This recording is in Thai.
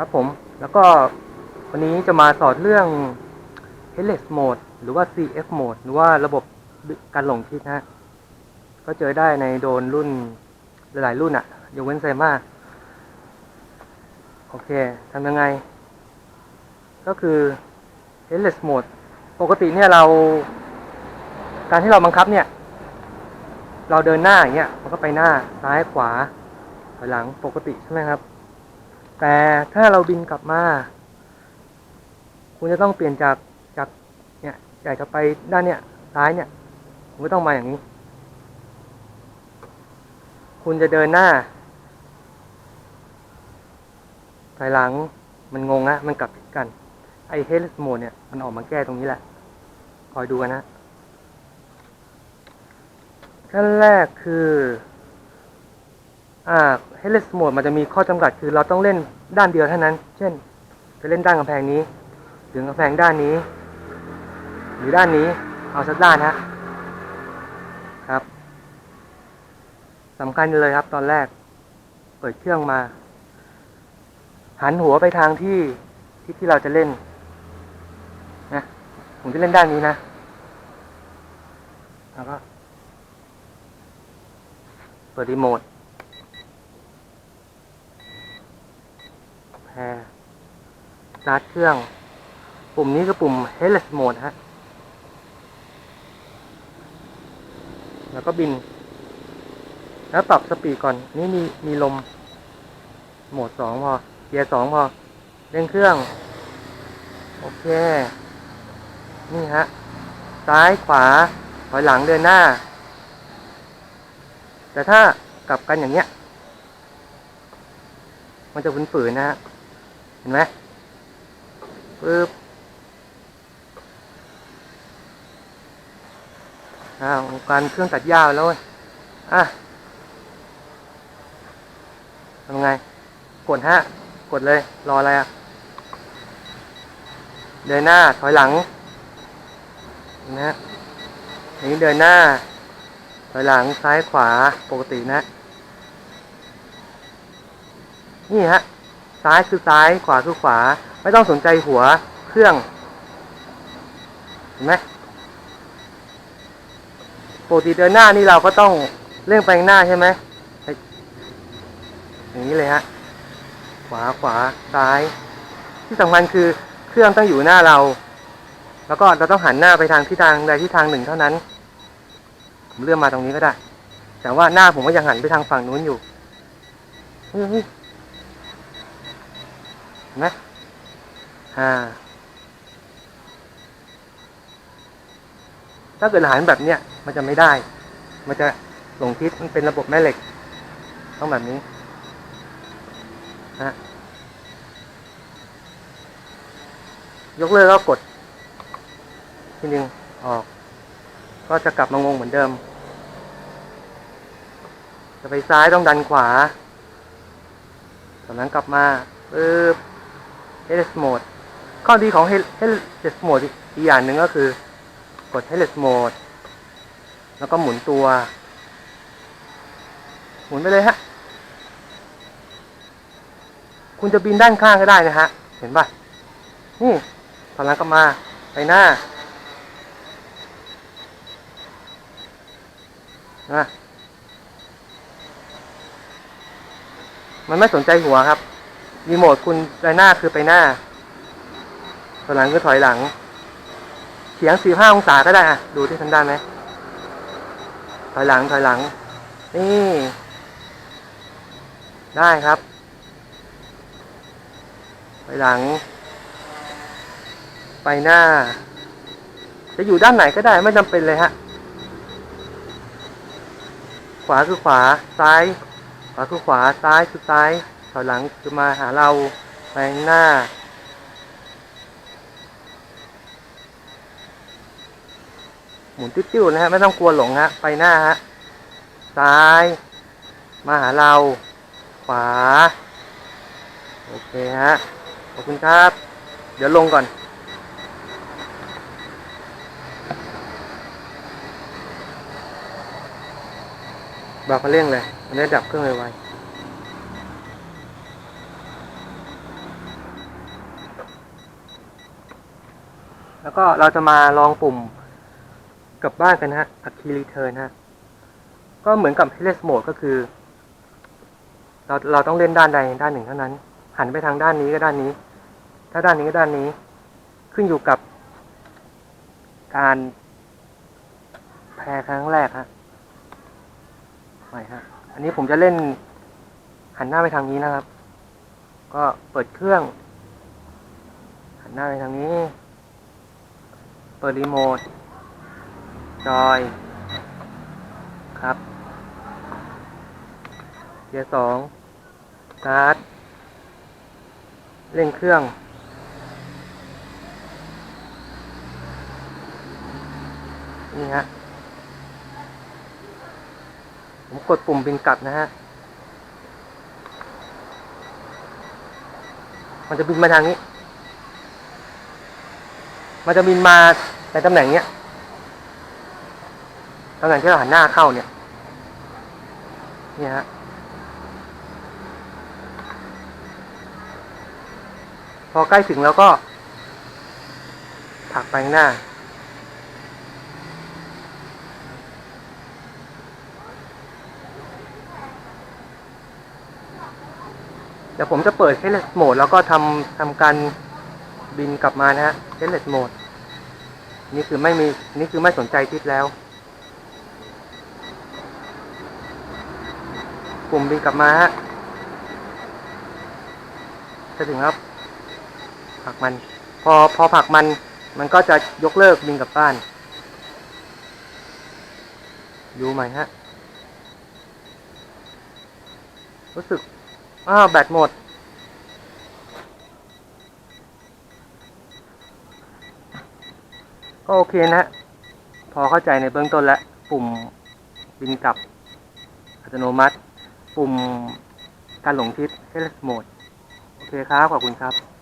ครับผม แล้วก็วันนี้จะมาสอนเรื่อง headless mode หรือว่า CF mode หรือว่าระบบการหลงทิศนะฮะ ก็เจอได้ในโดรนรุ่นหลายรุ่นอะยกเว้นไซมาโอเคทำยังไง ก็คือ headless mode ปกติเนี่ยเรา การที่เราบังคับเนี่ย เราเดินหน้าอย่างเงี้ย มันก็ไปหน้าซ้ายขวาถอยหลังปกติใช่ไหมครับ แต่ถ้าเราบินกลับมา คุณจะต้องเปลี่ยนจากจากเนี่ยอยากจะไปด้านเนี่ยซ้ายเนี่ยคุณก็ต้องมาอย่างนี้ คุณจะเดินหน้าถอยหลังมันงงนะมันกลับผิดกัน ไอเฮลสโหมดเนี่ย มันออกมาแก้ตรงนี้แหละ คอยดูกันนะขั้นแรกคือ อ่า headless mode มันจะมีข้อจำกัดคือเราต้องเล่นด้านเดียวเท่านั้น เช่น จะเล่นด้านกำแพงนี้ ถึงกำแพงด้านนี้ หรือด้านนี้เอาสักด้านฮะครับสำคัญเลยครับตอนแรก เปิดเครื่องมา หันหัวไปทางที่ที่ที่เราจะเล่นนะผมจะเล่นด้านนี้นะแล้วก็เปิดรีโมท แพรสตาร์ทเครื่อง ปุ่มนี้คือปุ่ม headless mode ฮะ แล้วก็บิน แล้วปรับสปีดก่อน นี่มีมีลม โหมดสองพอ เกียร์สองพอ เร่งเครื่อง โอเค นี่ฮะ ซ้ายขวา ถอยหลังเดินหน้า แต่ถ้ากลับกันอย่างเงี้ย มันจะฝืนๆนะฮะ ห็นไหมปึ๊บอ้าวการเครื่องตัดหญ้าแล้วเว้ยอะทำไง กดฮะ กดเลย รออะไรอะ เดินหน้า ถอยหลังนไหมฮะนี้เดินหน้า ถอยหลังซ้ายขวาปกตินะ นี่ฮะ ซ้ายคือซ้ายขวาคือขวา ไม่ต้องสนใจหัวเครื่อง เห็นไหมปกติเดินหน้านี่เราก็ต้องเร่งไปงหน้าใช่ไหมอย่างนี้เลยฮะ ขวาขวาซ้าย ที่สำคัญคือเครื่องต้องอยู่หน้าเรา แล้วก็เราต้องหันหน้าไปทางทิศทางใดทิศทางหนึ่งเท่านั้น ผมเลื่อนมาตรงนี้ก็ได้ แต่ว่าหน้าผมก็ยังหันไปทางฝั่งนู้นอยู่เฮ้ย นไหมอ่าถ้าเกิดหันแบบเนี้ยมันจะไม่ได้ มันจะหลงทิศมันเป็นระบบแม่เหล็ก ต้องแบบนี้ฮะยกเลิกก็กด ทีนึงออก ก็จะกลับมางงเหมือนเดิม จะไปซ้ายต้องดันขวาจากนั้นกลับมาปึ๊บ headless mode ข้อดีของ headless mode อีกอย่างหนึ่งก็คือกด headless mode แล้วก็หมุนตัว หมุนไปเลยฮะ คุณจะบินด้านข้างก็ได้นะฮะ เห็นป่ะ นี่ถอยหลังกลับมา ไปหน้านะมันไม่สนใจหัวครับ รีโมทคุณไปหน้าคือไปหน้าถอยหลังคือถอยหลังเฉียงสี่ห้าองศาก็ได้อะดูที่ทำได้ไหมถอยหลังถอยหลัง นี่ ได้ครับถอยหลัง ไปหน้า จะอยู่ด้านไหนก็ได้ไม่จำเป็นเลยฮะ ขวาคือขวา ซ้าย ขวาคือขวา ซ้ายคือซ้าย อยหลังคือมาหาเราไปข้างหน้า หมุนติ้วๆนะฮะไม่ต้องกลัวหลงฮะไปหน้าฮะซ้าย มาหาเรา ขวา โอเคฮะขอบคุณครับ เดี๋ยวลงก่อนบอกเขาเร่งเลยมันได้ดับเครื่องไวๆ แล้วก็เราจะมาลองปุ่มกลับบ้านกันนะฮะ a key return ฮะ ก็เหมือนกับ headless mode ก็คือ เราเราต้องเล่นด้านใดด้านหนึ่งเท่านั้น หันไปทางด้านนี้ก็ด้านนี้ ถ้าด้านนี้ก็ด้านนี้ ขึ้นอยู่กับ การแพ้ครั้งแรกฮะไปฮะ อันนี้ผมจะเล่นหันหน้าไปทางนี้นะครับ ก็เปิดเครื่อง หันหน้าไปทางนี้ ปิดรีโมท จอย ครับเกียร์สองสตาร์ทเร่งเครื่อง นี่ฮะ ผมกดปุ่มบินกลับนะฮะ มันจะบินมาทางนี้ มันจะบินมา ในตำแหน่งเนี้ยตำแหน่งที่เราหันหน้าเข้าเนี่ยเนี่ยฮะพอใกล้ถึงแล้วก็ผักไปข้างหน้า เดี๋ยวผมจะเปิด headless mode แล้วก็ทำทำการบินกลับมานะฮะ headless mode นี่คือไม่มีนี่คือไม่สนใจทิศแล้วปุ่มบินกลับมาฮะจะถึงครับผักมัน พอพอผักมัน มันก็จะยกเลิกบินกลับบ้าน ดูใหม่ฮะ รู้สึก อ้าว แบตหมด ก็โอเคนะฮะพอเข้าใจในเบื้องต้นแล้ว ปุ่มบินกลับ อัตโนมัติ ปุ่มการหลงทิศ h e l e s Mode โอเคครับ ขอบคุณครับ